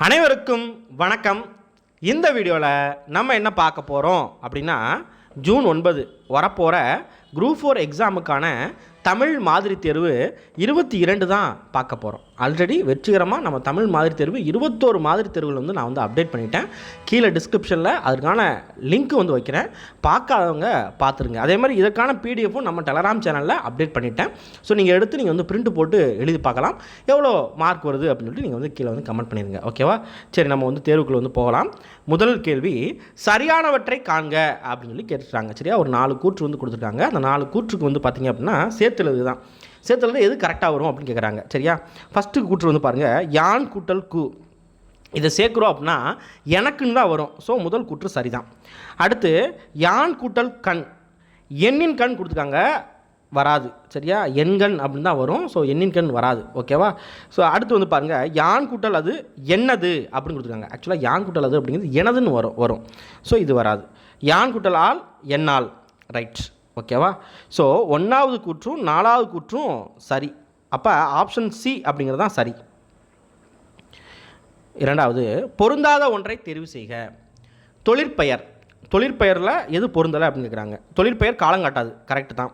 அனைவருக்கும் வணக்கம். இந்த வீடியோவில் நம்ம என்ன பார்க்க போகிறோம் அப்படின்னா ஜூன் ஒன்பது வரப்போகிற குரூப் ஃபோர் எக்ஸாமுக்கான தமிழ் மாதிரி தேர்வு இருபத்தி இரண்டு தான் பார்க்க போகிறோம் ஆல்ரெடி வெற்றிகரமாக நம்ம தமிழ் மாதிரி தேர்வு இருபத்தோரு மாதிரி தேர்வுகள் வந்து நான் வந்து அப்டேட் பண்ணிட்டேன். கீழே டிஸ்கிரிப்ஷனில் அதுக்கான லிங்க் வந்து வைக்கிறேன். பார்க்காதவங்க பார்த்துருங்க. அதே மாதிரி இதற்கான பிடிஎஃப்பும் நம்ம டெலகிராம் சேனலில் அப்டேட் பண்ணிட்டேன். ஸோ நீங்கள் எடுத்து நீங்கள் வந்து பிரிண்ட் போட்டு எழுதி பார்க்கலாம். எவ்வளோ மார்க் வருது அப்படின்னு சொல்லிட்டு நீங்கள் வந்து கீழே வந்து கமெண்ட் பண்ணிடுங்க ஓகேவா சரி நம்ம வந்து தேர்வுக்குள்ள வந்து போகலாம். முதல் கேள்வி சரியானவற்றை காண்க அப்படின்னு சொல்லி கேட்டுருக்காங்க. சரியா? ஒரு நாலு கூற்று வந்து கொடுத்துருக்காங்க. அந்த நாலு கூற்றுக்கு வந்து பார்த்தீங்க அப்படின்னா சேர்த்துலது தான் சேர்த்துலது எது கரெக்டாக வரும் அப்படின்னு கேட்குறாங்க சரியா? ஃபஸ்ட்டு கூற்று வந்து பாருங்கள் யான் கூட்டல் கு. இதை சேர்க்குறோம் அப்படின்னா எனக்குன்னு தான் வரும். ஸோ முதல் கூற்று சரிதான். அடுத்து யான் கூட்டல் கண். எண்ணின் கண் கொடுத்துருக்காங்க. வராது. சரியா? எண்கண் அப்படின்னு தான் வரும். ஸோ எண்ணின் கண் வராது. ஓகேவா ஸோ அடுத்து வந்து பாருங்கள் யான் கூட்டல் அது என்னது அப்படின்னு கொடுத்துருக்காங்க. ஆக்சுவலாக யான் கூட்டல் அது அப்படிங்கிறது எனதுன்னு வரும் வரும். ஸோ இது வராது. யான் கூட்டல் ஆள் என்னால் ரைட் ஓகேவா? ஸோ ஒன்றாவது கூற்றும் நாலாவது கூற்றும் சரி. அப்போ ஆப்ஷன் சி அப்படிங்கிறது தான் சரி. இரண்டாவது பொருந்தாத ஒன்றை தெரிவு செய்க. தொழிற்பெயர். தொழிற்பெயரில் எது பொருந்தலை அப்படின்னு கேட்குறாங்க தொழிற்பெயர் காலங்காட்டாது கரெக்டு தான்.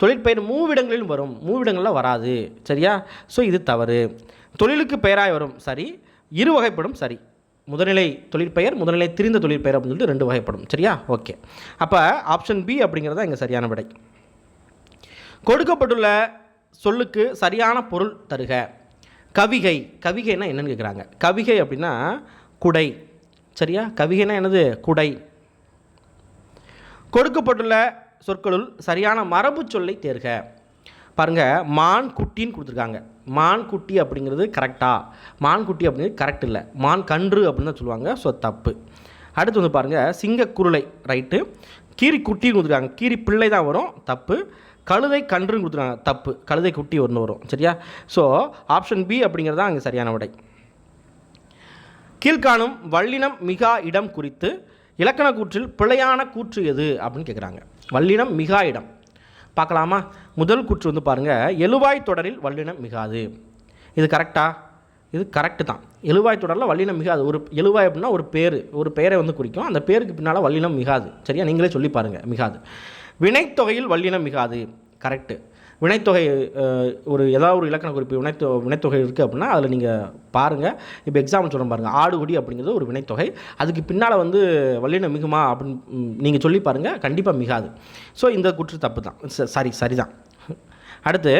தொழிற்பெயர் மூவிடங்களிலும் வரும். மூவிடங்களில் வராது. சரியா? ஸோ இது தவறு. தொழிலுக்கு பெயராக வரும். சரி. இரு வகைப்படும் சரி. முதல்நிலை தொழிற்பெயர் முதல்நிலை திரிந்த தொழிற்பெயர் அப்படின்னு சொல்லிட்டு ரெண்டு வகைப்படும். சரியா? ஓகே. அப்போ ஆப்ஷன் பி அப்படிங்கிறது தான் இங்கே சரியான விடை. கொடுக்கப்பட்டுள்ள சொல்லுக்கு சரியான பொருள் தருக. கவிகை. கவிகைனா என்னன்னு கேட்குறாங்க கவிகை அப்படின்னா குடை. சரியா? கவிகைனா என்னது? குடை. கொடுக்கப்பட்டுள்ள சொற்களுள் சரியான மரபு சொல்லை தேர்க. பாருங்க மான் குட்டின்னு கொடுத்துருக்காங்க. மான் குட்டி அப்படிங்கிறது கரெக்டா மான் குட்டி அப்படிங்கிறது கரெக்ட் இல்லை. மான் கன்று அப்படின்னு தான் சொல்லுவாங்க. ஸோ தப்பு. அடுத்து வந்து பாருங்கள் சிங்கக்குருளை ரைட்டு கீரி குட்டின்னு கொடுத்துருக்காங்க. கீரி பிள்ளை தான் வரும். தப்பு. கழுதை கன்றுன்னு கொடுத்துருக்காங்க. தப்பு. கழுதை குட்டி ஒன்று வரும். சரியா? ஸோ ஆப்ஷன் பி அப்படிங்கிறது தான் அங்கே சரியான விடை. கீழ்காணும் வல்லினம் மிகா இடம் குறித்து இலக்கண கூற்றில் பிழையான கூற்று எது அப்படின்னு கேட்குறாங்க வல்லினம் மிகா இடம். பார்க்கலாமா? முதல் கூற்று வந்து பாருங்கள் எழுவாய் தொடரில் வல்லினம் மிகாது. இது கரெக்டா இது கரெக்டு தான். எழுவாய் தொடரில் வல்லினம் மிகாது. ஒரு எழுவாய் அப்படின்னா ஒரு பேர். ஒரு பெயரை வந்து குறிக்கும். அந்த பேருக்கு பின்னால் வல்லினம் மிகாது. சரியா? நீங்களே சொல்லி பாருங்கள் மிகாது. வினைத்தொகையில் வல்லினம் மிகாது. கரெக்டு வினைத்தொகை ஒரு ஏதாவது ஒரு இலக்கண குறிப்பு வினைத்தொ வினைத்தொகை இருக்குது அப்படின்னா அதில் நீங்கள் பாருங்கள் இப்போ எக்ஸாம்பிள் சொல்கிறேன் பாருங்கள் ஆடுகுடி அப்படிங்கிறது ஒரு வினைத்தொகை. அதுக்கு பின்னால் வந்து வல்லினம் மிகுமா அப்படின்னு நீங்கள் சொல்லி பாருங்கள் கண்டிப்பாக மிகாது. ஸோ இந்த குற்று தப்பு தான். சாரி சரி சரிதான். அடுத்து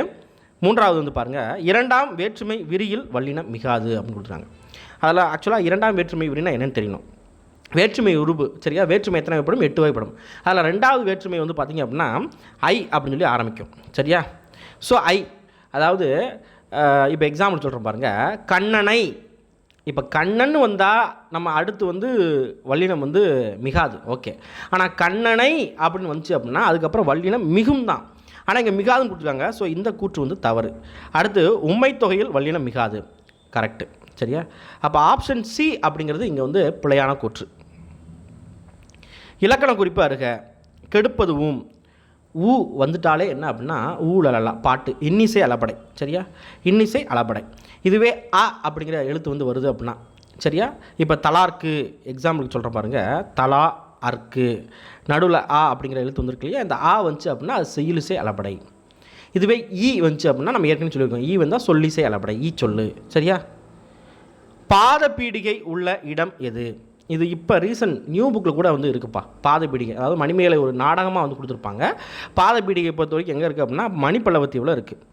மூன்றாவது வந்து பாருங்கள் இரண்டாம் வேற்றுமை விரியில் வல்லினம் மிகாது அப்படின்னு கொடுக்குறாங்க அதில் ஆக்சுவலாக இரண்டாம் வேற்றுமை விரினா என்னென்னு தெரியணும். வேற்றுமை உருபு சரியா? வேற்றுமை எத்தனை வகைப்படும்? எட்டு வகைப்படும். அதில் ரெண்டாவது வேற்றுமை வந்து பார்த்திங்க அப்படின்னா ஐ அப்படின்னு சொல்லி ஆரம்பிக்கும். சரியா? ஸோ ஐ அதாவது இப்போ எக்ஸாம்பிள் சொல்கிறோம் பாருங்கள் கண்ணனை இப்போ கண்ணன் வந்தால் நம்ம அடுத்து வந்து வல்லினம் வந்து மிகாது. ஓகே ஆனால் கண்ணனை அப்படின்னு வந்துச்சு அப்படின்னா அதுக்கப்புறம் வல்லினம் மிகும் தான். ஆனால் இங்கே மிகாதுன்னு கொடுத்துருக்காங்க. ஸோ இந்த கூற்று வந்து தவறு. அடுத்து உண்மை தொகையில் வல்லினம் மிகாது. கரெக்டு சரியா? அப்போ ஆப்ஷன் சி அப்படிங்கிறது இங்கே வந்து பிழையான கூற்று. இலக்கண குறிப்பாக இருக்க கெடுப்பது ஊம். ஊ வந்துட்டாலே என்ன அப்படின்னா ஊழலலா பாட்டு இன்னிசை அலப்படை சரியா? இன்னிசை அலப்படை இதுவே அ அப்படிங்கிற எழுத்து வந்து வருது அப்படின்னா சரியா? இப்போ தலார்க்கு எக்ஸாம்பிளுக்கு சொல்கிறேன் பாருங்கள் தலா அர்க்கு நடுவில் ஆ அப்படிங்கிற எழுத்து வந்திருக்கு இல்லையா? இந்த ஆ வந்துச்சு அப்படின்னா அது செய்யுளிசை அலப்படை இதுவே ஈ வந்துச்சு அப்படின்னா நம்ம ஏற்கனவே சொல்லியிருக்கோம். ஈ வந்தால் சொல்லிசை அலப்படை ஈ சொல்லு சரியா? பாத பீடிகை உள்ள இடம் எது? இது இப்போ ரீசன்ட் நியூ புக்கில் கூட வந்து இருக்குப்பா. பாத பீடிகை அதாவது மணிமேலை ஒரு நாடகமாக வந்து கொடுத்துருப்பாங்க. பாத பொறுத்த வரைக்கும் எங்கே இருக்குது அப்படின்னா மணிப்பல்லவத்தீவில் இருக்குது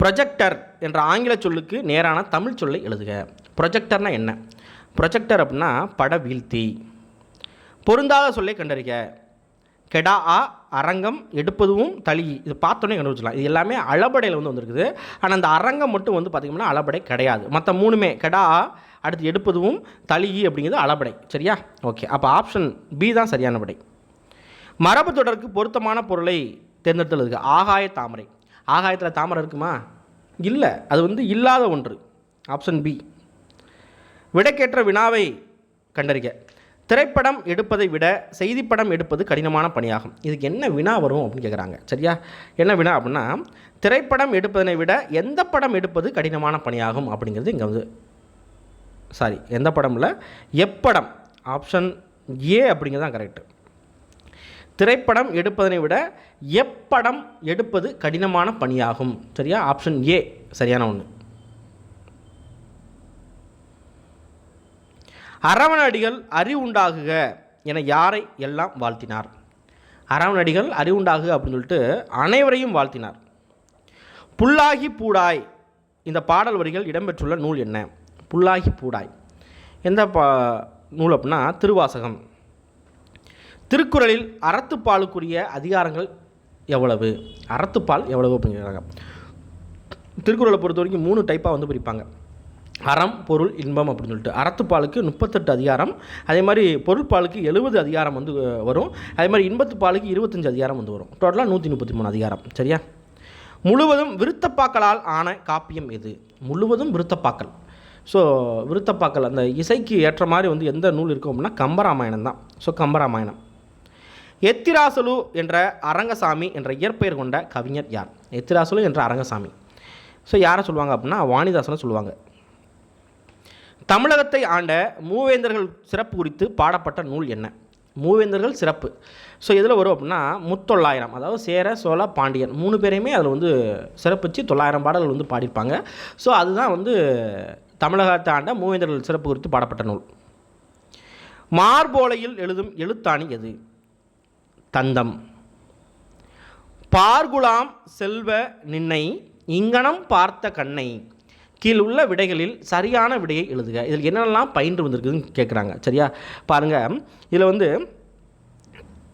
ப்ரொஜெக்டர் என்ற ஆங்கில சொல்லுக்கு நேரான தமிழ் சொல்லை எழுதுக. ப்ரொஜெக்டர்னா என்ன? ப்ரொஜெக்டர் அப்படின்னா பட வீழ்த்தி. பொருந்தாத சொல்லை கண்டறிக. கெடா ஆ அரங்கம் எடுப்பதும் தளி இது பார்த்தோன்னே கண்டுபிடிச்சலாம் இது எல்லாமே அளபடையில் வந்து வந்திருக்குது. ஆனால் அந்த அரங்கம் மட்டும் வந்து பார்த்திங்கன்னா அளபடை கிடையாது. மற்ற மூணுமே கெடா ஆ அடுத்து எடுப்பதும் தளிகி அப்படிங்கிறது அளபடை சரியா? ஓகே அப்போ ஆப்ஷன் பி தான் சரியான படை. மரபு தொடருக்கு பொருத்தமான பொருளை தேர்ந்தெடுத்தல் இருக்குது ஆகாய தாமரை. ஆகாயத்தில் தாமரை இருக்குமா? இல்லை அது வந்து இல்லாத ஒன்று. ஆப்ஷன் பி விடைக்கேற்ற வினாவை கண்டறிக. திரைப்படம் எடுப்பதை விட செய்திப்படம் எடுப்பது கடினமான பணியாகும். இதுக்கு என்ன வினா வரும் அப்படின்னு கேட்குறாங்க சரியா? என்ன வினா அப்படின்னா திரைப்படம் எடுப்பதனை விட எந்த படம் எடுப்பது கடினமான பணியாகும் அப்படிங்கிறது இங்கே வந்து சாரி எந்த படமில்? எப்படம்? ஆப்ஷன் ஏ அப்படிங்கிறது தான் கரெக்டு திரைப்படம் எடுப்பதனை விட எப்படம் எடுப்பது கடினமான பணியாகும். சரியா? ஆப்ஷன் ஏ சரியான ஒன்று அரவணடிகள் அறிவுண்டாகுக என யாரை எல்லாம் வாழ்த்தினார்? அரவணடிகள் அறிவுண்டாகுக அப்படின்னு சொல்லிட்டு அனைவரையும் வாழ்த்தினார். புல்லாகி பூடாய் இந்த பாடல் வரிகள் இடம்பெற்றுள்ள நூல் என்ன? புல்லாகி பூடாய். எந்த பா நூல் அப்படின்னா திருவாசகம். திருக்குறளில் அறத்துப்பாலுக்குரிய அதிகாரங்கள் எவ்வளவு? அறத்துப்பால் எவ்வளவு அப்படிங்கிறாங்க திருக்குறளை பொறுத்த வரைக்கும் மூணு டைப்பாக வந்து பிரிப்பாங்க. அறம் பொருள் இன்பம் அப்படின்னு சொல்லிட்டு. அறத்துப்பாலுக்கு முப்பத்தெட்டு அதிகாரம். அதே மாதிரி பொருட்பாலுக்கு எழுபது அதிகாரம் வந்து வரும். அதே மாதிரி இன்பத்து பாலுக்கு இருபத்தஞ்சு அதிகாரம் வந்து வரும். டோட்டலாக நூற்றி முப்பத்தி மூணு அதிகாரம். சரியா? முழுவதும் விருத்தப்பாக்களால் ஆன காப்பியம் எது? முழுவதும் விருத்தப்பாக்கள் ஸோ விருத்தப்பாக்கள் அந்த இசைக்கு ஏற்ற மாதிரி வந்து எந்த நூல் இருக்கும் அப்படின்னா கம்பராமாயணம் தான். ஸோ கம்பராமாயணம். எத்திராசலு என்ற அரங்கசாமி என்ற இயற்பெயர் கொண்ட கவிஞர் யார்? எத்திராசலு என்ற அரங்கசாமி. ஸோ யாரை சொல்லுவாங்க அப்படின்னா வாணிதாசனை சொல்லுவாங்க. தமிழகத்தை ஆண்ட மூவேந்தர்கள் சிறப்பு குறித்து பாடப்பட்ட நூல் என்ன? மூவேந்தர்கள் சிறப்பு. ஸோ இதில் வரும் அப்படின்னா முத்தொள்ளாயிரம் அதாவது சேர சோழ பாண்டியன் மூணு பேரையுமே அதில் வந்து சிறப்பிச்சு தொள்ளாயிரம் பாடல்கள் வந்து பாடியிருப்பாங்க. ஸோ அதுதான் வந்து தமிழகத்தை ஆண்ட மூவேந்தர்கள் சிறப்பு குறித்து பாடப்பட்ட நூல். மார்போலையில் எழுதும் எழுத்தாணி எது? தந்தம். பார்குலாம் செல்வ நின்னை இங்கனம் பார்த்த கண்ணை கீழ் உள்ள விடைகளில் சரியான விடையை எழுதுக. இதில் என்னென்னலாம் பயின்று வந்திருக்குதுன்னு கேட்குறாங்க சரியா? பாருங்கள் இதில் வந்து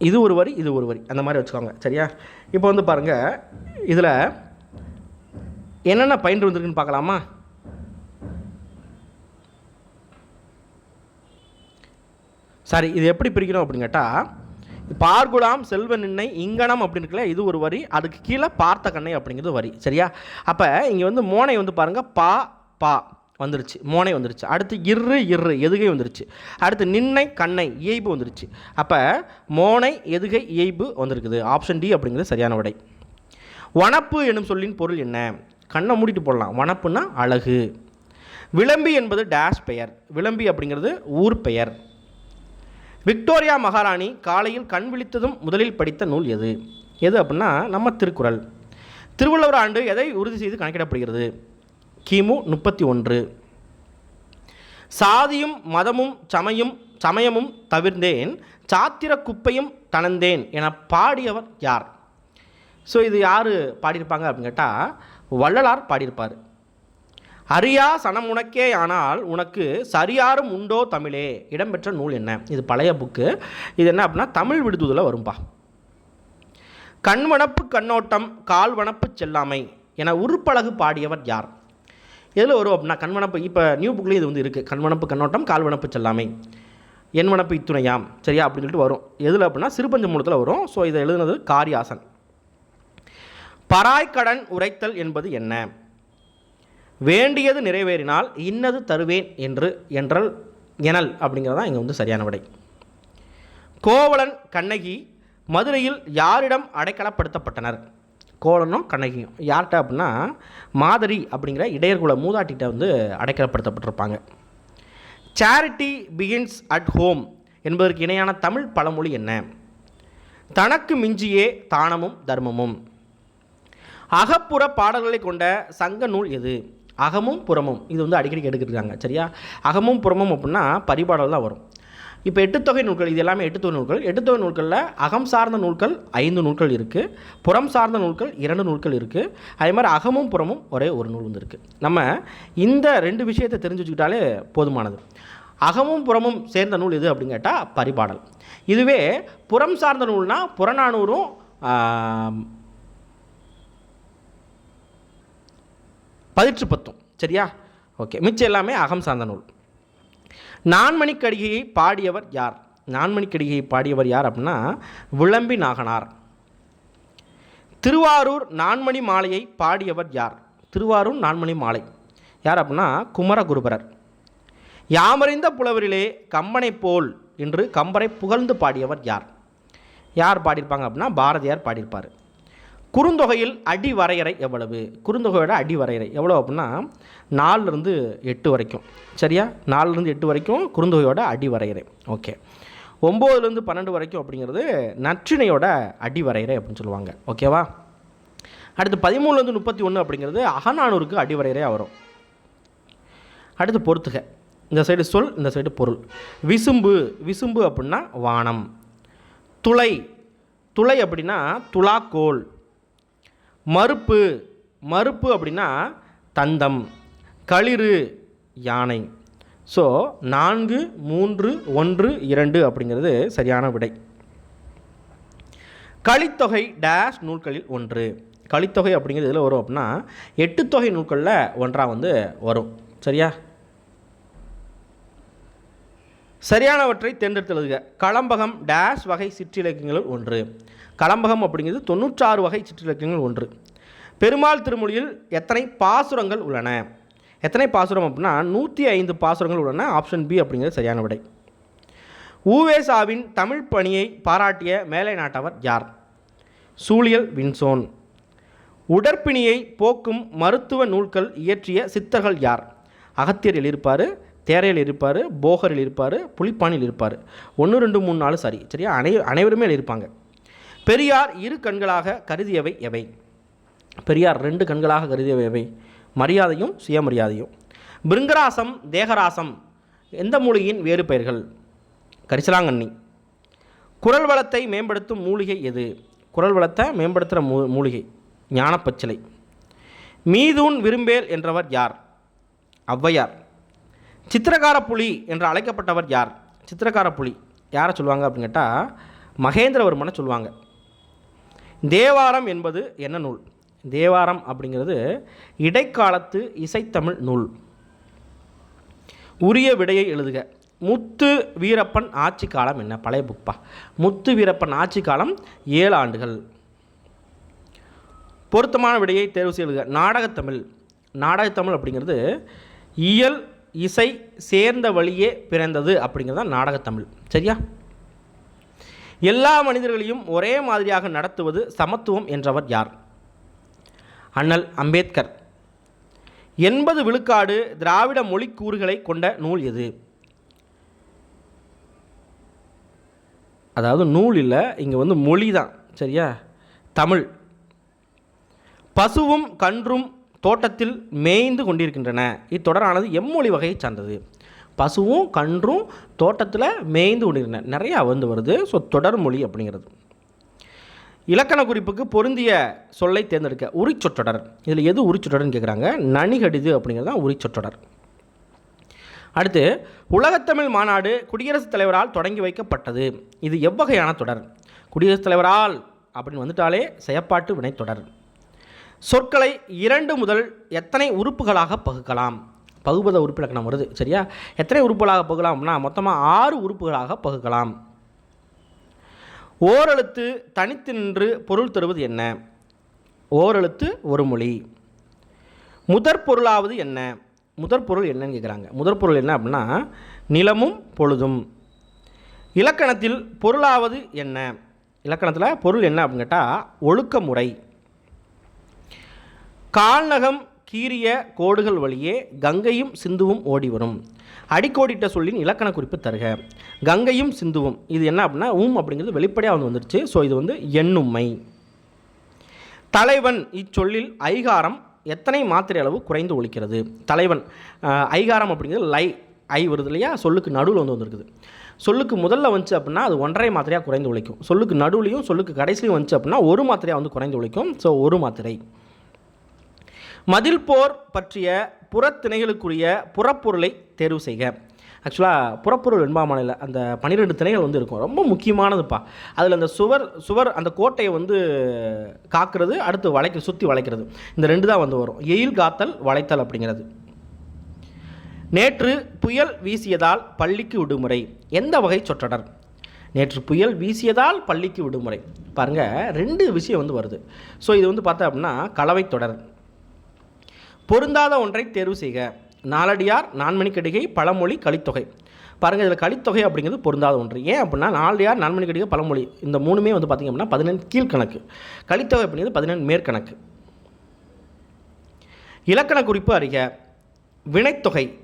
இது ஒரு வரி இது ஒரு வரி. அந்த மாதிரி வச்சுக்கோங்க. சரியா? இப்போ வந்து பாருங்கள் இதில் என்னென்ன பயின்று வந்திருக்குன்னு பார்க்கலாமா? சரி இது எப்படி பிரிக்கணும் அப்படின்னு கேட்டால் பார்குலாம் செல்வ நின்னை இங்கனம் அப்படின்னு இருக்குல்ல இது ஒரு வரி அதுக்கு கீழே பார்த்த கண்ணை அப்படிங்கிறது வரி சரியா? அப்போ இங்கே வந்து மோனை வந்து பாருங்கள் பா பா வந்துருச்சு மோனை வந்துருச்சு. அடுத்து இரு இரு எதுகை வந்துருச்சு. அடுத்து நின்னை கண்ணை இயைபு வந்துருச்சு. அப்போ மோனை எதுகை இயைபு வந்திருக்குது. ஆப்ஷன் டி அப்படிங்கிறது சரியான விடை. வனப்பு என்னும் சொல்லின் பொருள் என்ன? கண்ணை மூடிட்டு போடலாம். வனப்புன்னா அழகு. விளம்பி என்பது டேஷ் பெயர். விளம்பி அப்படிங்கிறது ஊர் பெயர். விக்டோரியா மகாராணி காலையில் கண் விழித்ததும் முதலில் படித்த நூல் எது? எது அப்படின்னா நம்ம திருக்குறள். திருவள்ளுவர் ஆண்டு எதை உறுதி செய்து கணக்கிடப்படுகிறது? கிமு முப்பத்தி ஒன்று. சாதியும் மதமும் சமயம் சமயமும் தவிர்ந்தேன் சாத்திர குப்பையும் தனந்தேன் என பாடியவர் யார்? ஸோ இது யார் பாடியிருப்பாங்க அப்படின்னு கேட்டால் வள்ளலார் பாடியிருப்பார். அரியா சனம் உனக்கே ஆனால் உனக்கு சரியாரும் உண்டோ தமிழே? இடம்பெற்ற நூல் என்ன? இது பழைய புக்கு இது என்ன அப்படின்னா தமிழ் விடுதுதில் வரும்பா. கண்வனப்பு கண்ணோட்டம் கால்வனப்பு செல்லாமை என உருப்பழகு பாடியவர் யார்? எதில் வரும் அப்படின்னா கண்வனப்பு இப்போ நியூ புக்லேயும் இது வந்து இருக்குது கண்வனப்பு கண்ணோட்டம் கால்வனப்பு செல்லாமை. என்வனப்பு இத்துணையாம். சரியா? அப்படின்னு சொல்லிட்டு வரும். எதில் அப்படின்னா சிறுபஞ்சமூலத்தில் வரும். ஸோ இதை எழுதுனது காரியாசன். பராய்க்கடன் உரைத்தல் என்பது என்ன? வேண்டியது நிறைவேறினால் இன்னது தருவேன் என்று என்றல் எனல் அப்படிங்கிறது தான் இங்கே வந்து சரியான விடை. கோவலன் கண்ணகி மதுரையில் யாரிடம் அடைக்கலப்படுத்தப்பட்டனர்? கோவலனும் கண்ணகியும். யார்கிட்ட அப்படின்னா மாதிரி அப்படிங்கிற இடையர்குல மூதாட்டிகிட்ட வந்து அடைக்கலப்படுத்தப்பட்டிருப்பாங்க. சேரிட்டி பிகின்ஸ் அட் ஹோம் என்பதற்கு இணையான தமிழ் பழமொழி என்ன? தனக்கு மிஞ்சியே தானமும் தர்மமும். அகப்புற பாடல்களை கொண்ட சங்க நூல் எது? அகமும் புறமும். இது வந்து அடிக்கடி எடுக்கிறாங்க சரியா? அகமும் புறமும் அப்படின்னா பரிபாடல் தான் வரும். இப்போ எட்டுத்தொகை நூல்கள் இது எல்லாமே எட்டுத்தொகை நூல்கள். எட்டுத்தொகை நூல்களில் அகம் சார்ந்த நூல்கள் ஐந்து நூல்கள் இருக்குது புறம் சார்ந்த நூல்கள் இரண்டு நூல்கள் இருக்குது அதே மாதிரி அகமும் புறமும் ஒரே ஒரு நூல் வந்து இருக்குது நம்ம இந்த ரெண்டு விஷயத்தை தெரிஞ்சு வச்சுக்கிட்டாலே போதுமானது. அகமும் புறமும் சேர்ந்த நூல் எது அப்படின்னு கேட்டால் பரிபாடல். இதுவே புறம் சார்ந்த நூல்னால் புறநானூறும் பதிற்று பத்தும். சரியா? ஓகே. மிச்சம் எல்லாமே அகம் சார்ந்த நூல். நான்மணிக்கடிகையை பாடியவர் யார்? நான்மணிக்கடிகையை பாடியவர் யார் அப்படின்னா விளம்பி நாகனார். திருவாரூர் நான்மணி மாலையை பாடியவர் யார்? திருவாரூர் நான்மணி மாலை. யார் அப்படின்னா குமரகுருபரர். யாமறிந்த புலவரிலே கம்பனை போல் என்று கம்பரை புகழ்ந்து பாடியவர் யார்? யார் பாடியிருப்பாங்க அப்படின்னா பாரதியார் பாடியிருப்பார். குறுந்தொகையில் அடி வரையறை எவ்வளவு? குறுந்தொகையோட அடி வரையறை எவ்வளோ அப்படின்னா நாலுலேருந்து எட்டு வரைக்கும். சரியா? நாலுலேருந்து எட்டு வரைக்கும் குறுந்தொகையோட அடி வரையறை. ஓகே. ஒம்போதுலேருந்து பன்னெண்டு வரைக்கும் அப்படிங்கிறது நற்றிணையோட அடி வரையறை அப்படின்னு சொல்லுவாங்க. ஓகேவா? அடுத்து பதிமூணுலேருந்து முப்பத்தி ஒன்று அப்படிங்கிறது அகநானூருக்கு அடி வரையறையாக வரும். அடுத்து பொறுத்துக. இந்த சைடு சொல் இந்த சைடு பொருள். விசும்பு விசும்பு அப்படின்னா வானம். துளை துளை அப்படின்னா துலாக்கோல் மறுப்பு மறுப்பு அப்படின்னா தந்தம் களிறு யானை. ஸோ நான்கு மூன்று ஒன்று இரண்டு அப்படிங்கிறது சரியான விடை. கலித்தொகை டேஷ் நூல்களில் ஒன்று. கலித்தொகை அப்படிங்கிறது இதில் வரும் அப்படின்னா எட்டு தொகை நூல்களில் ஒன்றாக வந்து வரும். சரியா? சரியானவற்றை தேர்ந்தெடுத்து எழுதுக. களம்பகம் டேஷ் வகை சிற்றிலக்கியங்களுள் ஒன்று. களம்பகம் அப்படிங்கிறது தொண்ணூற்றாறு வகை சிற்றிலக்கியங்கள் ஒன்று. பெருமாள் திருமொழியில் எத்தனை பாசுரங்கள் உள்ளன? எத்தனை பாசுரம் அப்படின்னா நூற்றி ஐந்து பாசுரங்கள் உள்ளன ஆப்ஷன் பி அப்படிங்கிறது சரியான விடை. ஊவேசாவின் தமிழ் பணியை பாராட்டிய மேலை நாட்டவர் யார்? சூழியல் வின்சோன். உடற்பிணியை போக்கும் மருத்துவ நூல்கள் இயற்றிய சித்தர்கள் யார்? அகத்தியரில் இருப்பார் தேரையில் இருப்பார் போகரில் இருப்பார் புலிப்பானில் இருப்பார் ஒன்று ரெண்டு மூணு நாலு சரி சரியா? அனை அனைவருமே இருப்பாங்க பெரியார் இரு கண்களாக கருதியவை எவை? பெரியார் ரெண்டு கண்களாக கருதியவை எவை? மரியாதையும் சுயமரியாதையும். பிருங்கராசம் தேகராசம் எந்த மூலிகையின் வேறு பெயர்கள்? கரிசலாங்கண்ணி. குரல் வளத்தை மேம்படுத்தும் மூலிகை எது? குரல் வளத்தை மேம்படுத்துகிற மூ மூலிகை ஞானப்பச்சிலை. மீதூன் விரும்பேல் என்றவர் யார்? ஔவையார். சித்திரகார புலி என்று அழைக்கப்பட்டவர் யார்? சித்திரகார புலி. யாரை சொல்லுவாங்க அப்படின்னு கேட்டால் மகேந்திரவர்மனை சொல்லுவாங்க. தேவாரம் என்பது என்ன நூல்? தேவாரம் அப்படிங்கிறது இடைக்காலத்து இசைத்தமிழ் நூல். உரிய விடையை எழுதுக. முத்து வீரப்பன் ஆட்சி காலம் என்ன? பழைய புக்பா முத்து வீரப்பன் ஆட்சி காலம் ஏழு ஆண்டுகள். பொருத்தமான விடையை தேர்வு செய்யுக நாடகத்தமிழ். நாடகத்தமிழ் அப்படிங்கிறது இயல் இசை சேர்ந்த வழியே பிறந்தது அப்படிங்கிறது தான் நாடகத்தமிழ். சரியா? எல்லா மனிதர்களையும் ஒரே மாதிரியாக நடத்துவது சமத்துவம் என்றவர் யார்? அண்ணல் அம்பேத்கர். எண்பது விழுக்காடு திராவிட மொழிக்கூறுகளை கொண்ட நூல் எது? அதாவது நூல் இல்லை இங்கே வந்து மொழி தான் சரியா? தமிழ். பசுவும் கன்றும் தோட்டத்தில் மேய்ந்து கொண்டிருக்கின்றன. இத்தொடரானது எம்மொழி வகையை சார்ந்தது. பசுவும் கன்றும் தோட்டத்தில் மேய்ந்து கொண்டிருக்கின்றன நிறையா வந்து வருது. ஸோ தொடர்மொழி அப்படிங்கிறது. இலக்கண குறிப்புக்கு பொருந்திய சொல்லை தேர்ந்தெடுக்க உரிச்சொற்றொடர். இதில் எது உரிச்சொற்றொடர்னு கேட்குறாங்க நனிகடிது அப்படிங்கிறது தான் உரிச்சொற்றொடர். அடுத்து உலகத்தமிழ் மாநாடு குடியரசுத் தலைவரால் தொடங்கி வைக்கப்பட்டது. இது எவ்வகையான தொடர்? குடியரசுத் தலைவரால் அப்படின்னு வந்துட்டாலே செயப்பாட்டு வினைத்தொடர். சொற்களை இரண்டு முதல் எத்தனை உறுப்புகளாக பகுக்கலாம்? பகுபத உறுப்பிலக்கணம் வருது. சரியா? எத்தனை உறுப்புகளாக பகுக்கலாம்னா மொத்தமாக ஆறு உறுப்புகளாக பகுக்கலாம் ஓரெழுத்து தனித்து நின்று பொருள் தருவது என்ன? ஓரெழுத்து ஒரு மொழி. முதற் பொருளாவது என்ன? முதற் பொருள் என்னன்னு கேட்குறாங்க முதற் பொருள் என்ன அப்படின்னா நிலமும் பொழுதும். இலக்கணத்தில் பொருளாவது என்ன? இலக்கணத்தில் பொருள் என்ன அப்படின்னு கேட்டால் ஒழுக்க முறை கால்நகம் கீறிய கோடுகள் வழியே கங்கையும் சிந்துவும் ஓடி வரும் அடிக்கோடிட்ட சொல்லின் இலக்கண குறிப்பு தருக. கங்கையும் சிந்துவும் இது என்ன அப்படின்னா உம் அப்படிங்கிறது வெளிப்படையாக வந்து வந்துருச்சு. ஸோ இது வந்து எண்ணும்மை. தலைவன் இச்சொல்லில் ஐகாரம் எத்தனை மாத்திரை அளவு குறைந்து ஒழிக்கிறது? தலைவன் ஐகாரம் அப்படிங்கிறது லை ஐ வருது இல்லையா? சொல்லுக்கு நடுவில் வந்து வந்திருக்குது. சொல்லுக்கு முதல்ல வந்துச்சு அப்படின்னா அது ஒன்றரை மாத்திரையாக குறைந்து ஒழிக்கும். சொல்லுக்கு நடுவுலையும் சொல்லுக்கு கடைசிலையும் வந்துச்சு அப்படின்னா ஒரு மாத்திரையாக வந்து குறைந்து ஒழிக்கும். ஸோ ஒரு மாத்திரை. மதில் போர் பற்றிய புறத்திணைகளுக்குரிய புறப்பொருளை தேர்வு செய்க. ஆக்சுவலாக புறப்பொருள் வெண்பாமலையில் அந்த பன்னிரெண்டு திணைகள் வந்து இருக்கும். ரொம்ப முக்கியமானதுப்பா. அதில் அந்த சுவர் சுவர் அந்த கோட்டையை வந்து காக்கிறது அடுத்து வளைக்க சுற்றி வளைக்கிறது. இந்த ரெண்டு தான் வந்து வரும். எயில் காத்தல் வளைத்தல் அப்படிங்கிறது. நேற்று புயல் வீசியதால் பள்ளிக்கு விடுமுறை. எந்த வகை சொற்றொடர்? நேற்று புயல் வீசியதால் பள்ளிக்கு விடுமுறை. பாருங்கள் ரெண்டு விஷயம் வந்து வருது. ஸோ இது வந்து பார்த்தா அப்படின்னா கலவை தொடர். பொருந்தாத ஒன்றை தேர்வு செய்க. நாலடியார் நான்மணிக்கடிகை பழமொழி கலித்தொகை. பாருங்கள் இதில் கலித்தொகை அப்படிங்கிறது பொருந்தாத ஒன்று. ஏன் அப்படின்னா நாலடியார் நான்மணிக்கடிகை பழமொழி இந்த மூணுமே வந்து பார்த்திங்க அப்படின்னா பதினெண்டு கீழ்கணக்கு. கலித்தொகை அப்படிங்கிறது பதினெண்டு மேற்கணக்கு. இலக்கண குறிப்பு அறிக. வினைத்தொகை.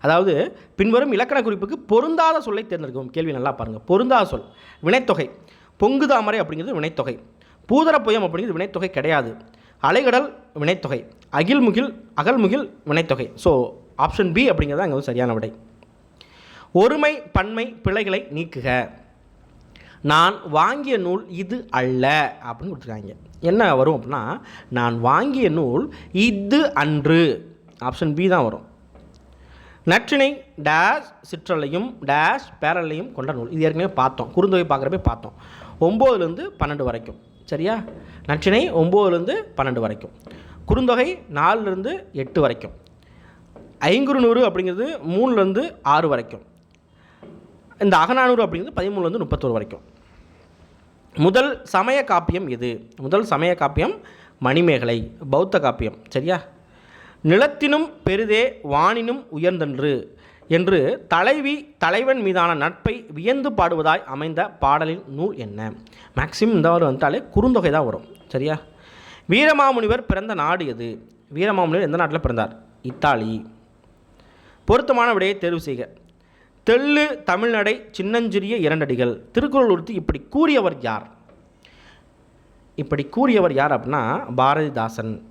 அதாவது பின்வரும் இலக்கண குறிப்புக்கு பொருந்தாத சொல்லை தேர்ந்தெடுக்கவும். கேள்வி நல்லா பாருங்கள் பொருந்தாத சொல். வினைத்தொகை. பொங்கு தாமரை அப்படிங்கிறது வினைத்தொகை. பூதரப்புயம் அப்படிங்கிறது வினைத்தொகை கிடையாது. அலைகடல் வினைத்தொகை அகில்முகில் அகல்முகில் வினைத்தொகை. ஸோ ஆப்ஷன் பி அப்படிங்கிறது அங்கே வந்து சரியான விடை. ஒருமை பன்மை பிழைகளை நீக்குக. நான் வாங்கிய நூல் இது அல்ல அப்படின்னு கொடுத்துருக்காங்க. என்ன வரும் அப்படின்னா நான் வாங்கிய நூல் இது அன்று. ஆப்ஷன் பி தான் வரும். நற்றினை டேஷ் சிற்றலையும் டேஷ் பேரலையும் கொண்ட நூல். இது ஏற்கனவே பார்த்தோம். குறுந்தொகை பார்க்குறப்ப பார்த்தோம். ஒம்போதுலேருந்து பன்னெண்டு வரைக்கும். சரியா? நச்சினை ஒம்போதுலேருந்து பன்னெண்டு வரைக்கும். குறுந்தொகை நாலுலேருந்து எட்டு வரைக்கும். ஐங்குறுநூறு அப்படிங்கிறது மூணுலேருந்து ஆறு வரைக்கும். இந்த அகநானூறு அப்படிங்கிறது பதிமூணுலேருந்து முப்பத்தோரு வரைக்கும். முதல் சமய காப்பியம் எது? முதல் சமய காப்பியம் மணிமேகலை பௌத்த காப்பியம் சரியா? நிலத்தினும் பெரிதே வானினும் உயர்ந்தன்று. என்று தலைவி தலைவன் மீதான நட்பை வியந்து பாடுவதாய் அமைந்த பாடலின் நூல் என்ன? மேக்சிமம் இந்த வாரம் வந்துட்டாலே குறுந்தொகை தான் வரும். சரியா? வீரமாமுனிவர் பிறந்த நாடு எது? வீரமாமுனிவர் எந்த நாட்டில் பிறந்தார்? இத்தாலி. பொருத்தமான விடையை தேர்வு செய்க. தெள்ளு தமிழ்நடை சின்னஞ்சிறிய இரண்டடிகள். திருக்குறள் உறுத்தி இப்படி கூறியவர் யார்? இப்படி கூறியவர் யார் அப்படின்னா பாரதிதாசன்.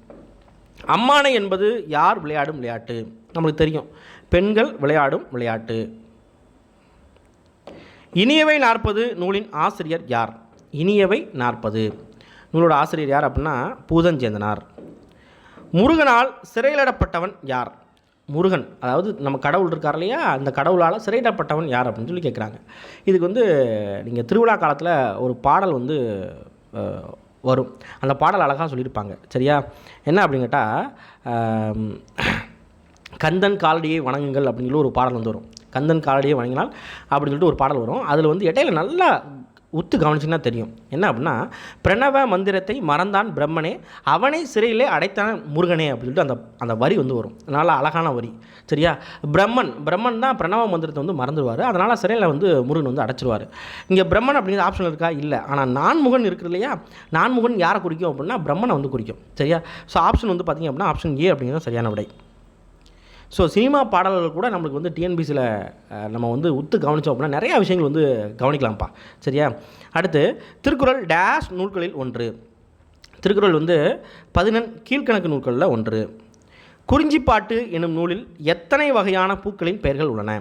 அம்மானை என்பது யார் விளையாடும் விளையாட்டு? நம்மளுக்கு தெரியும். பெண்கள் விளையாடும் விளையாட்டு. இனியவை நாற்பது நூலின் ஆசிரியர் யார்? இனியவை நாற்பது. நூலோட ஆசிரியர் யார் அப்படின்னா பூதஞ்சேந்தனார். முருகனால் சிறையிலிடப்பட்டவன் யார்? முருகன். அதாவது நம்ம கடவுள் இருக்கார் இல்லையா? அந்த கடவுளால் சிறையிடப்பட்டவன் யார் அப்படின்னு சொல்லி கேட்குறாங்க இதுக்கு வந்து நீங்கள் திருவிழா காலத்தில் ஒரு பாடல் வந்து வரும். அந்த பாடல் அழகாக சொல்லியிருப்பாங்க. சரியா? என்ன அப்படின்னு கேட்டால் கந்தன் காலடியை வணங்குங்கள் அப்படின்னு ஒரு பாடல் வந்து வரும். கந்தன் காலடியை வணங்கினால் அப்படின்னு சொல்லிட்டு ஒரு பாடல் வரும். அதில் வந்து இடையில நல்லா உத்து கவனிச்சிங்கன்னா தெரியும். என்ன அப்படின்னா பிரணவ மந்திரத்தை மறந்தான் பிரம்மனே அவனை சிறையிலே அடைத்தான் முருகனே அப்படின்னு சொல்லிட்டு அந்த அந்த வரி வந்து வரும். நல்ல அழகான வரி. சரியா? பிரம்மன் பிரம்மன் தான் பிரணவ மந்திரத்தை வந்து மறந்துடுவார். அதனால் சிறையில் வந்து முருகன் வந்து அடைச்சிருவார். இங்கே பிரம்மன் அப்படிங்கிற ஆப்ஷன் இருக்கா? இல்லை. ஆனால் நான்முகன் இருக்குது இல்லையா? நான்முகன் யாரை குறிக்கும் அப்படின்னா பிரம்மனை வந்து குறிக்கும். சரியா? ஸோ ஆப்ஷன் வந்து பார்த்திங்க அப்படின்னா ஆப்ஷன் ஏ அப்படிங்கிறது சரியான விடை. ஸோ சினிமா பாடல்கள் கூட நம்மளுக்கு வந்து டிஎன்பிசியில் நம்ம வந்து உத்து கவனித்தோம் அப்படின்னா நிறையா விஷயங்கள் வந்து கவனிக்கலாம்ப்பா. சரியா? அடுத்து திருக்குறள் டேஷ் நூல்களில் ஒன்று. திருக்குறள் வந்து பதினெண் கீழ்க்கணக்கு நூல்களில் ஒன்று. குறிஞ்சிப்பாட்டு எனும் நூலில் எத்தனை வகையான பூக்களின் பெயர்கள் உள்ளன?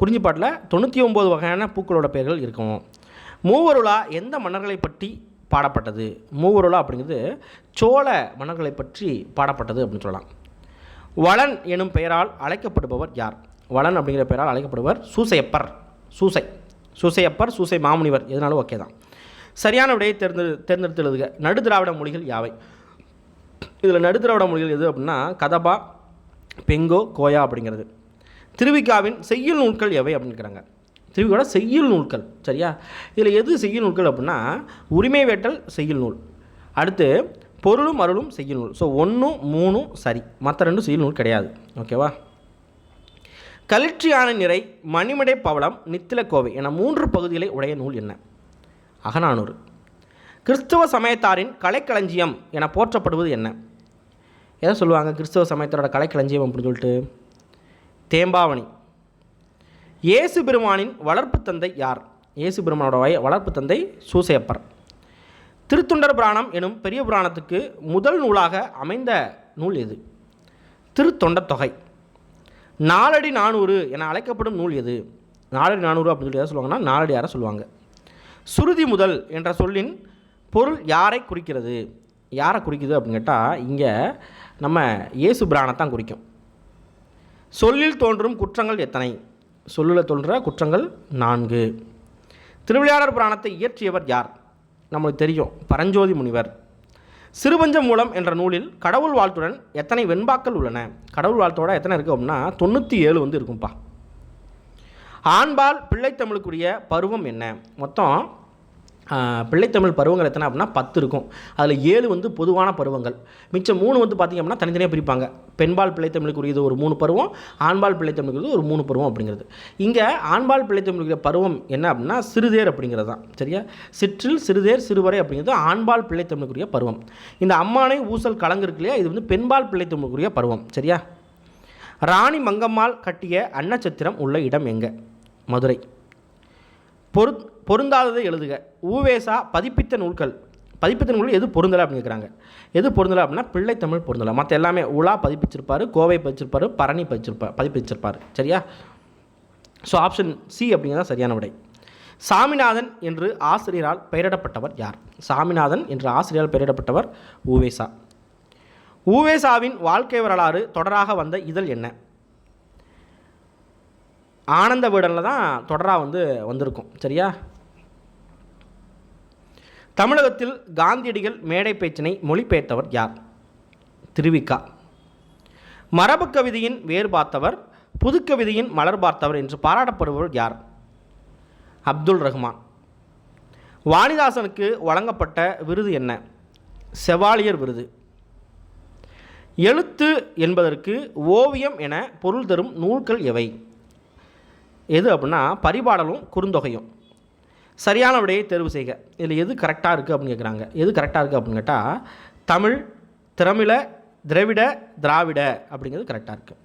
குறிஞ்சிப்பாட்டில் தொண்ணூற்றி ஒம்பது வகையான பூக்களோட பெயர்கள் இருக்கும். மூவருளா எந்த மன்னர்களை பற்றி பாடப்பட்டது? மூவருளா அப்படிங்கிறது சோழ மன்னர்களை பற்றி பாடப்பட்டது அப்படின்னு சொல்லலாம். வளன் எனும் பெயரால் அழைக்கப்படுபவர் யார்? வளன் அப்படிங்கிற பெயரால் அழைக்கப்படுபவர் சூசையப்பர். சூசை. சூசையப்பர் சூசை மாமுனிவர் எதனாலும் ஓகே தான். சரியான விடையை தேர்ந்து தேர்ந்தெடுத்து எழுதுக. நடுதிராவிட மொழிகள் யாவை? இதில் நடுதிராவிட மொழிகள் எது அப்படின்னா கதபா பெங்கோ கோயா அப்படிங்கிறது. திருவிக்காவின் செய்யுள் நூல்கள் எவை அப்படின்னுக்கிறாங்க திருவிக்காவோட செய்யுள் நூல்கள் சரியா? இதில் எது செய்யுள் நூல்கள் அப்படின்னா உரிமை வேட்டல் செய்யுள் நூல். அடுத்து பொருளும் அருளும் செய்யுள் நூல். ஸோ ஒன்றும் மூணும் சரி. மற்ற ரெண்டும் செய்யுள் நூல் கிடையாது. ஓகேவா களிற்றியான நிறை மணிமடை பவளம் நித்திலக்கோவை என மூன்று பகுதிகளை உடைய நூல் என்ன? அகநானூறு. கிறிஸ்துவ சமயத்தாரின் கலைக்களஞ்சியம் என போற்றப்படுவது என்ன? எதை சொல்லுவாங்க கிறிஸ்துவ சமயத்தாரோட கலைக்களஞ்சியம் அப்படின்னு சொல்லிட்டு? தேம்பாவணி. இயேசு பெருமானின் வளர்ப்பு தந்தை யார்? இயேசு பெருமானோட வய வளர்ப்பு தந்தை சூசையப்பர். திருத்தொண்டர் புராணம் எனும் பெரிய புராணத்துக்கு முதல் நூலாக அமைந்த நூல் எது? திருத்தொண்டர் தொகை. நாலடி நானூறு என அழைக்கப்படும் நூல் எது? நாலடி நானூறு அப்படின்னு சொல்லி எதாவது சொல்லுவாங்கன்னா நாலடி யாரை சொல்லுவாங்க. சுருதி முதல் என்ற சொல்லின் பொருள் யாரை குறிக்கிறது? யாரை குறிக்குது அப்படின்னு கேட்டால் இங்கே நம்ம இயேசு பிராணத்தான் குறிக்கும். சொல்லில் தோன்றும் குற்றங்கள் எத்தனை? சொல்லில் தோன்ற குற்றங்கள் நான்கு. திருவிளையாடர் புராணத்தை இயற்றியவர் யார்? நம்மளுக்கு தெரியும். பரஞ்சோதி முனிவர். சிறுபஞ்சம் மூலம் என்ற நூலில் கடவுள் வாழ்த்துடன் எத்தனை வெண்பாக்கள் உள்ளன? கடவுள் வாழ்த்தோட எத்தனை இருக்குது அப்படின்னா தொண்ணூற்றி ஏழு வந்து இருக்கும்ப்பா ஆண்பால் பிள்ளைத்தமிழுக்குரிய பருவம் என்ன? மொத்தம் பிள்ளைத்தமிழ் பருவங்கள் எத்தனை அப்படின்னா பத்து இருக்கும். அதில் ஏழு வந்து பொதுவான பருவங்கள். மிச்சம் மூணு வந்து பார்த்திங்க அப்படின்னா தனித்தனியாக பிரிப்பாங்க. பெண்பால் பிள்ளைத்தமிழுக்குரியது ஒரு மூணு பருவம் ஆண்பால் பிள்ளைத்தமிழுக்குரியது ஒரு மூணு பருவம் அப்படிங்கிறது. இங்கே ஆண்பால் பிள்ளைத்தமிழுக்குரிய பருவம் என்ன அப்படின்னா சிறுதேர் அப்படிங்கிறது தான். சரியா? சிற்றில் சிறுதேர் சிறுவரை அப்படிங்கிறது ஆண்பால் பிள்ளைத்தமிழுக்குரிய பருவம். இந்த அம்மானை ஊசல் கலங்கு இருக்கு இல்லையா? இது வந்து பெண்பால் பிள்ளைத்தமிழுக்குரிய பருவம். சரியா? ராணி மங்கம்மாள் கட்டிய அன்னச்சத்திரம் உள்ள இடம் எங்கே? மதுரை. பொருத் பொருந்தாததை எழுதுக. ஊவேசா பதிப்பித்த நூல்கள். பதிப்பித்த நூல்கள் எது பொருந்தலை அப்படின்னு கேட்குறாங்க எது பொருந்தலை அப்படின்னா பிள்ளைத்தமிழ் பொருந்தலை. மற்ற எல்லாமே உலா பதிப்பிச்சிருப்பார் கோவை பதிச்சிருப்பார் பரணி பதிச்சிருப்பார் பதிப்பிச்சிருப்பார். சரியா? ஸோ ஆப்ஷன் சி அப்படிங்கிறது சரியான விடை. சாமிநாதன் என்று ஆசிரியரால் பெயரிடப்பட்டவர் யார்? சாமிநாதன் என்று ஆசிரியரால் பெயரிடப்பட்டவர் ஊவேசா ஊவேசாவின் வாழ்க்கை வரலாறு தொடராக வந்த இதழ் என்ன? ஆனந்த வீடனில் தான் தொடராக வந்து வந்திருக்கும். சரியா? தமிழகத்தில் காந்தியடிகள் மேடை பேச்சினை மொழிபெயர்த்தவர் யார்? திருவிக்கா. மரபு கவிதையின் வேறு பார்த்தவர் புதுக்கவிதையின் மலர் பார்த்தவர் என்று பாராட்டப்படுபவர் யார்? அப்துல் ரஹ்மான். வாணிதாசனுக்கு வழங்கப்பட்ட விருது என்ன? செவாலியர் விருது. எழுத்து என்பதற்கு ஓவியம் என பொருள் தரும் நூல்கள் எவை? எது அப்படின்னா பரிபாடலும் குறுந்தொகையும். சரியான விடையை தேர்வு செய்க. இதில் எது கரெக்டாக இருக்குது அப்படின்னு கேட்குறாங்க எது கரெக்டாக இருக்குது அப்படின்னு கேட்டால் தமிழ் திறமிழ திராவிட திராவிட அப்படிங்கிறது கரெக்டாக இருக்குது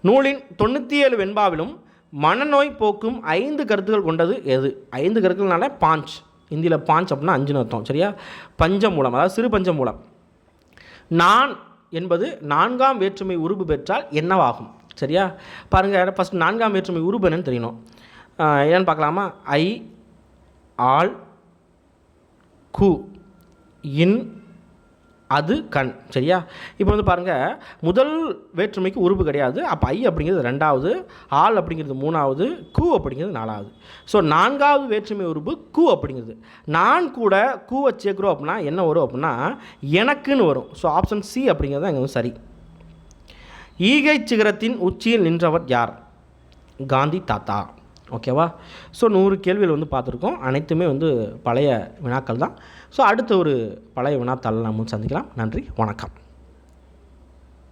நூலின் தொண்ணூற்றி ஏழு வெண்பாவிலும் மனநோய் போக்கும் ஐந்து கருத்துக்கள் கொண்டது எது? ஐந்து கருத்துக்கள்னால பாஞ்ச். இந்தியில் பாஞ்ச் அப்படின்னா அஞ்சுன்னு அர்த்தம். சரியா? பஞ்சமூலம் அதாவது சிறு பஞ்சமூலம். நான் என்பது நான்காம் வேற்றுமை உருபு பெற்றால் என்னவாகும்? சரியா? பாருங்கள் ஃபஸ்ட் நான்காம் வேற்றுமை உருபு என்னன்னு தெரியணும். ஆஹ் என்னன்னு பார்க்கலாமா? ஐ ஆள் கு இன் அது கண். சரியா? இப்போ வந்து பாருங்கள் முதல் வேற்றுமைக்கு உறுப்பு கிடையாது. அப்போ ஐ அப்படிங்கிறது ரெண்டாவது ஆள் அப்படிங்கிறது மூணாவது கூ அப்படிங்கிறது நாலாவது. ஸோ நான்காவது வேற்றுமை உறுப்பு கூ அப்படிங்கிறது. நான் கூட கூவை சேர்க்குறோம் அப்படின்னா என்ன வரும் அப்படின்னா எனக்குன்னு வரும். ஸோ ஆப்ஷன் சி அப்படிங்கிறது தான் இங்கே வந்து சரி. ஈகை சிகரத்தின் உச்சியில் நின்றவர் யார்? காந்தி தாத்தா. ஓகேவா? ஸோ நூறு கேள்விகள் வந்து பார்த்துருக்கோம். அனைத்துமே வந்து பழைய வினாக்கள் தான். ஸோ அடுத்த ஒரு பழைய வினாத்தாள் நம்ம சந்திக்கலாம். நன்றி வணக்கம்.